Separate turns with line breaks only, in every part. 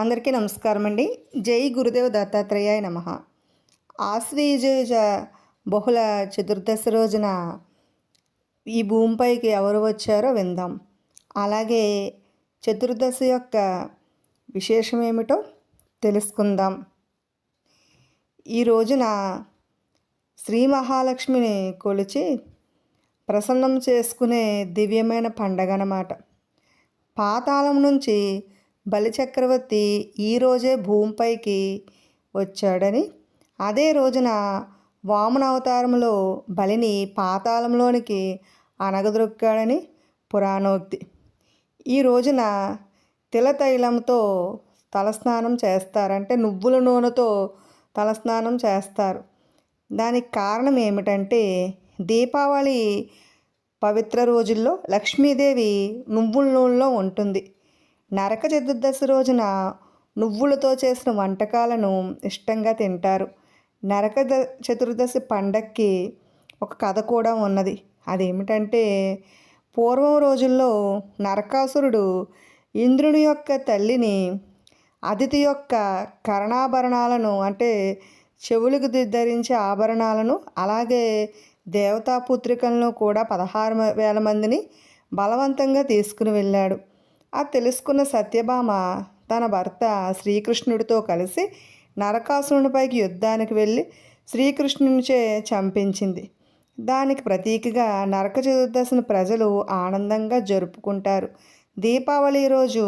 అందరికీ నమస్కారం అండి జై గురుదేవ దత్తాత్రేయాయ నమ. ఆశ్వీజ బహుళ చతుర్దశి రోజున ఈ భూమిపైకి ఎవరు వచ్చారో విందాం. అలాగే చతుర్దశి యొక్క విశేషం ఏమిటో తెలుసుకుందాం. ఈ రోజున శ్రీ మహాలక్ష్మిని కొలిచి ప్రసన్నం చేసుకునే దివ్యమైన పండగ అన్నమాట పాతాళం నుంచి బలిచక్రవర్తి ఈరోజే భూమిపైకి వచ్చాడని. అదే రోజున వామన అవతారంలో బలిని పాతాళంలోనికి అనగదొక్కాడని పురాణోక్తి. ఈ రోజున తిలతైలంతో తలస్నానం చేస్తారంటే నువ్వుల నూనెతో తలస్నానం చేస్తారు. దానికి కారణం ఏమిటంటే దీపావళి పవిత్ర రోజుల్లో లక్ష్మీదేవి నువ్వుల నూనెలో ఉంటుంది. నరక చతుర్దశి రోజున నువ్వులతో చేసిన వంటకాలను ఇష్టంగా తింటారు. నరక ద చతుర్దశి పండక్కి ఒక కథ కూడా ఉన్నది. అదేమిటంటే పూర్వం రోజుల్లో నరకాసురుడు ఇంద్రుని యొక్క తల్లిని అతిథి యొక్క కరణాభరణాలను అంటే చెవులకు ధరించే ఆభరణాలను అలాగే దేవతాపుత్రికలను కూడా పదహారు వేల మందిని బలవంతంగా తీసుకుని వెళ్ళాడు. ఆ తెలుసుకున్న సత్యభామ తన భర్త శ్రీకృష్ణుడితో కలిసి నరకాసురునిపైకి యుద్ధానికి వెళ్ళి శ్రీకృష్ణునిచే చంపించింది. దానికి ప్రతీకగా నరక చతుర్దశిని ప్రజలు ఆనందంగా జరుపుకుంటారు. దీపావళి రోజు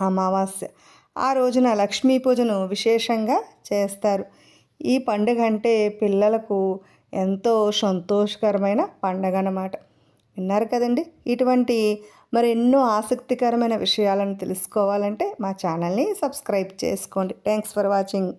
అమావాస్య. ఆ రోజున లక్ష్మీ పూజను విశేషంగా చేస్తారు. ఈ పండుగ అంటే పిల్లలకు ఎంతో సంతోషకరమైన పండగ అన్నమాట విన్నారు కదండి? ఇటువంటి మరి ఎన్నో ఆసక్తికరమైన విషయాలను తెలుసుకోవాలంటే మా ఛానల్ని సబ్స్క్రైబ్ చేసుకోండి. Thanks for watching